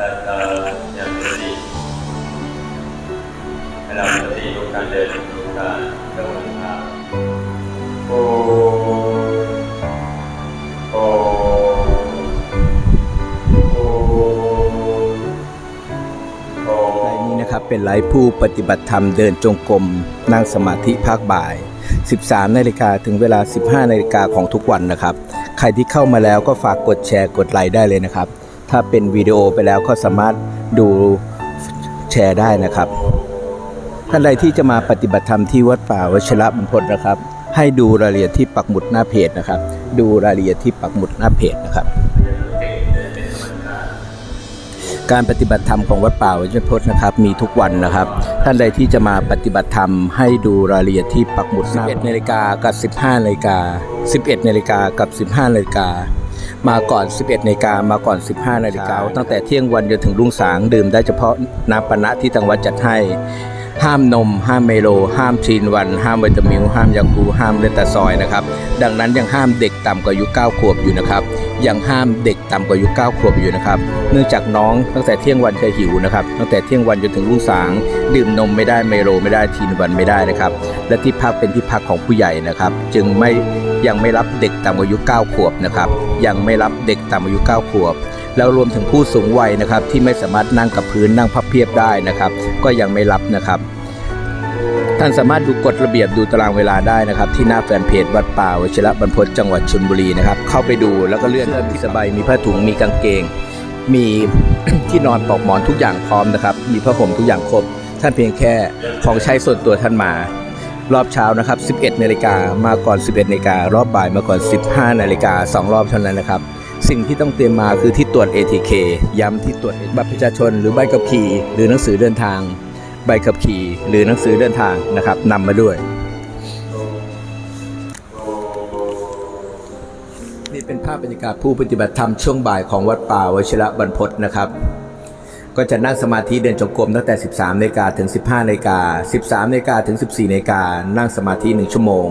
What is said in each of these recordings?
ต่เอ่อย่างสติให้เราสติทุกการเดินทุกการเดินทางโอโอนะครับเป็นไลฟ์ผู้ปฏิบัติธรรมเดินจงกรมนั่งสมาธิภาคบ่าย 13นาฬิกาถึงเวลา 15นาฬิกาของทุกวันนะครับ ใครที่เข้ามาแล้วก็ฝากกดแชร์กดไลค์ได้เลยนะครับ ถ้าเป็นวิดีโอไปแล้วก็สามารถดูแชร์ได้นะครับ ท่านใดที่จะมาปฏิบัติธรรมที่วัดป่าวชิระบรรพตนะครับ ให้ดูรายละเอียดที่ปักหมุดหน้าเพจนะครับ ดูรายละเอียดที่ปักหมุดหน้าเพจนะครับ การปฏิบัติธรรมของวัดป่าวิจพจน์นะครับ มีทุกวันนะครับ ท่านใดที่จะมาปฏิบัติธรรมให้ดูรายละเอียดที่ปักหมุด11นาฬิกากับ 15นาฬิกา11นาฬิกากับ 15นาฬิกา มาก่อน 11นาฬิกามาก่อน 15นาฬิกาตั้งแต่เที่ยงวันจนถึงรุ่งสางดื่มได้เฉพาะน้ำปานะที่ทางวัดจัดให้ ห้ามนม ห้ามเมโล ห้ามชีนวัน ห้ามวิตามิลห้ามยาคูห้ามเลตาซอยนะครับดังนั้นยังห้ามเด็กต่ำกว่าอายุ9ขวบอยู่นะครับยังห้ามเด็กต่ำกว่าอายุ9ขวบอยู่นะครับ เนื่องจากน้องตั้งแต่เที่ยงวันจะหิวนะครับ ตั้งแต่เที่ยงวันจนถึงรุ่งสาง ดื่มนมไม่ได้เมโลไม่ได้ทีนวันไม่ได้นะครับ และที่พักเป็นที่พักของผู้ใหญ่นะครับ จึงไม่ ยังไม่รับเด็กต่ำกว่าอายุ 9 ขวบนะครับยังไม่รับเด็กต่ำกว่าอายุ 9 ขวบ แล้วรวมถึงผู้สูงวัยนะครับที่ไม่สามารถนั่งกับพื้นนั่งพับเพียบได้นะครับ ก็ยังไม่รับนะครับท่านสามารถดูกฎระเบียบดูตารางเวลาได้นะครับ ที่หน้าแฟนเพจวัดป่าวชิระบรรพตจังหวัดชลบุรีนะครับ เข้าไปดูแล้วก็เลื่อนมีสบายมีผ้าถุงมีกางเกง มีที่นอนปลอกหมอนทุกอย่างพร้อมนะครับ มีผ้าห่มทุกอย่างครบ ท่านเพียงแค่ของใช้ส่วนตัวท่านมา รอบเช้านะครับ 11นาฬิกามาก่อน 11นาฬิการอบบ่ายมาก่อน 15นาฬิกาสองรอบเท่านั้นนะครับ สิ่งที่ต้องเตรียมมาคือที่ตรวจ ATK ย้ำที่ตรวจบัตรประชาชน หรือใบขับขี่ หรือหนังสือเดินทาง ใบขับขี่ หรือหนังสือเดินทางนะครับนำมาด้วย นี่เป็นภาพบรรยากาศผู้ปฏิบัติธรรมช่วงบ่ายของวัดป่าวชิระบรรพตนะครับ ก็จะนั่งสมาธิเดินจงกรมตั้งแต่ 13นาฬิกาถึง 15นาฬิกา13นาฬิกาถึง 14นาฬิกานั่งสมาธิ 1 ชั่วโมง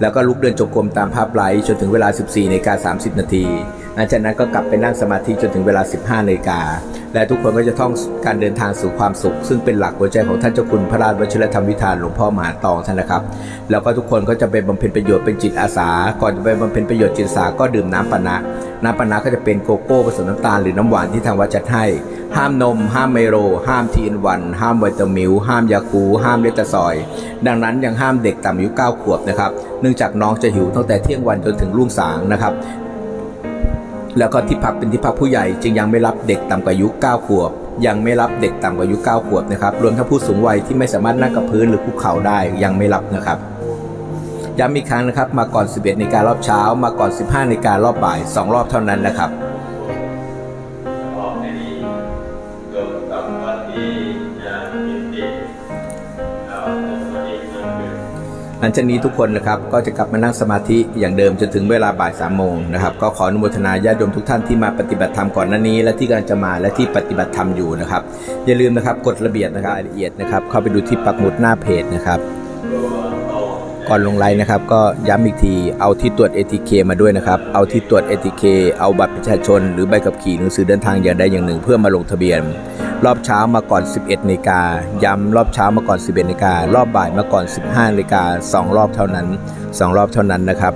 แล้วก็ลุกเดินจงกรมตามภาพไลฟ์จนถึงเวลา 14นาฬิกา30นาที หลังจากนั้นก็กลับไปนั่งสมาธิจนถึงเวลา 15นาฬิกา และทุกคนก็จะท่องการเดินทางสู่ความสุข ซึ่งเป็นหลักหัวใจของท่านเจ้าคุณพระราชวชิรธรรมวิธานหลวงพ่อมหาตองท่านนะครับ แล้วก็ทุกคนก็จะไปบำเพ็ญประโยชน์เป็นจิตอาสา ก่อนจะไปบำเพ็ญประโยชน์จิตอาสาก็ดื่มน้ำปานะ น้ำปานะก็จะเป็นโกโก้ผสมน้ำตาลหรือน้ำหวานที่ทางวัดจัดให้ ห้ามนม ห้ามไมโลห้ามทีนวัน ห้ามไวตามิลห้ามยาคู ห้ามเลตาซอย ดังนั้นยังห้ามเด็กต่ำอายุ9ขวบนะครับ เนื่องจากน้องจะหิวตั้งแต่เที่ยงวันจนถึงรุ่งสางนะครับ แล้วก็ที่พักเป็นที่พักผู้ใหญ่จึงยังไม่รับเด็กต่ำกว่าอายุ9ขวบ ยังไม่รับเด็กต่ำกว่าอายุ9ขวบนะครับรวมทั้งผู้สูงวัยที่ไม่สามารถนั่งกับพื้นหรือคุกเข่าได้ยังไม่รับนะครับย้ำอีกครั้งนะครับ มาก่อน 11นการรอบเช้า มาก่อน 15นาฬิการอบบ่าย 2 รอบเท่านั้นนะครับ หลังจากนี้ทุกคนนะครับก็จะกลับมานั่งสมาธิอย่างเดิมจนถึงเวลาบ่ายสามโมงนะครับก็ขออนุโมทนาญาติโยมทุกท่านที่มาปฏิบัติธรรมก่อนหน้านี้ และที่กำลังจะมาและที่ปฏิบัติธรรมอยู่นะครับ อย่าลืมนะครับกฎระเบียบนะครับรายละเอียดนะครับเข้าไปดูที่ปักหมุดหน้าเพจนะครับก่อนลงไลน์นะครับก็ย้ำอีกทีเอาที่ตรวจ ATK มาด้วยนะครับ เอาที่ตรวจ ATK เอาบัตรประชาชน หรือใบขับขี่หนังสือเดินทางอย่างใดอย่างหนึ่ง เพื่อมาลงทะเบียน รอบเช้ามาก่อน 11นาฬิกาย้ำรอบเช้ามาก่อน 11นาฬิการอบบ่ายมาก่อน 15นาฬิกาสองรอบเท่านั้นสองรอบเท่านั้นนะครับ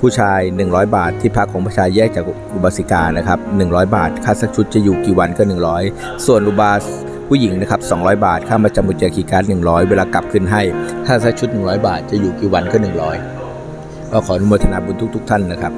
ผู้ชาย 100 บาทที่พักของผู้ชายแยกจากอุบาสิกานะครับ100 บาท ค่าสักชุดจะอยู่กี่วันก็ 100 ส่วนอุบาสผู้หญิงนะครับ200 บาท ค่ามาจำบุญจากคีการ์ด100 เวลากลับขึ้นให้ค่าสักชุด 100 บาทจะอยู่กี่วันก็ 100 ก็ขออนุโมทนาบุญทุก ๆ ท่านนะครับ